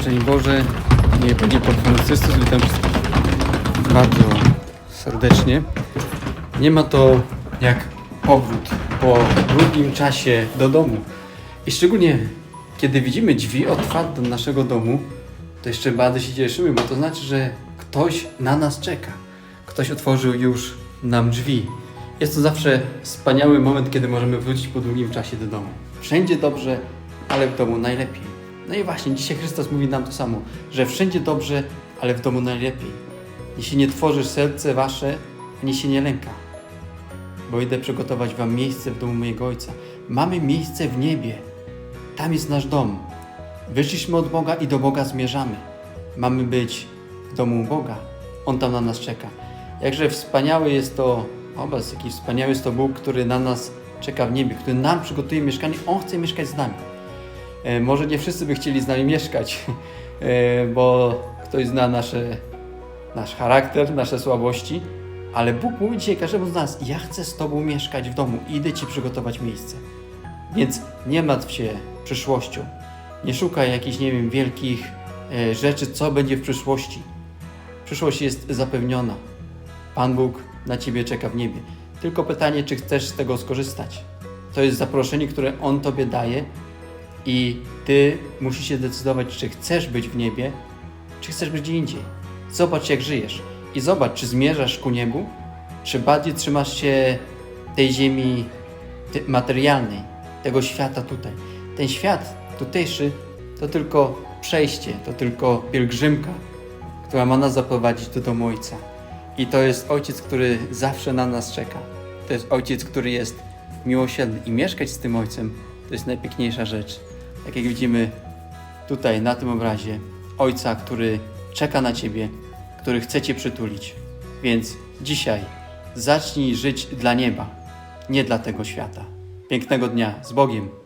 Szczęść Boże, nie będzie pod Chrystus, witam bardzo serdecznie. Nie ma to jak powrót po długim czasie do domu. I szczególnie kiedy widzimy drzwi otwarte do naszego domu, to jeszcze bardzo się cieszymy, bo to znaczy, że ktoś na nas czeka. Ktoś otworzył już nam drzwi. Jest to zawsze wspaniały moment, kiedy możemy wrócić po długim czasie do domu. Wszędzie dobrze, ale w domu najlepiej. No i właśnie, dzisiaj Chrystus mówi nam to samo, że wszędzie dobrze, ale w domu najlepiej. Jeśli nie tworzysz serce wasze, ani się nie lęka, bo idę przygotować wam miejsce w domu mojego Ojca. Mamy miejsce w niebie. Tam jest nasz dom. Wyszliśmy od Boga i do Boga zmierzamy. Mamy być w domu Boga. On tam na nas czeka. Jakże wspaniały jest to obraz, jaki wspaniały jest to Bóg, który na nas czeka w niebie, który nam przygotuje mieszkanie. On chce mieszkać z nami. E, może nie wszyscy by chcieli z nami mieszkać, e, bo ktoś zna nasze, nasz charakter, nasze słabości, ale Bóg mówi dzisiaj każdemu z nas: Ja chcę z Tobą mieszkać w domu idę Ci przygotować miejsce. Więc nie martw się przyszłością. Nie szukaj jakichś, nie wiem, wielkich e, rzeczy, co będzie w przyszłości. Przyszłość jest zapewniona. Pan Bóg na Ciebie czeka w niebie. Tylko pytanie, czy chcesz z tego skorzystać. To jest zaproszenie, które On Tobie daje i Ty musisz się decydować, czy chcesz być w niebie, czy chcesz być gdzie indziej. Zobacz, jak żyjesz i zobacz, czy zmierzasz ku niebu, czy bardziej trzymasz się tej ziemi materialnej, tego świata tutaj. Ten świat tutejszy to tylko przejście, to tylko pielgrzymka, która ma nas zaprowadzić do domu Ojca. I to jest Ojciec, który zawsze na nas czeka. To jest Ojciec, który jest miłosierny i mieszkać z tym Ojcem to jest najpiękniejsza rzecz. Tak jak widzimy tutaj na tym obrazie, Ojca, który czeka na Ciebie, który chce Cię przytulić. Więc dzisiaj zacznij żyć dla nieba, nie dla tego świata. Pięknego dnia z Bogiem.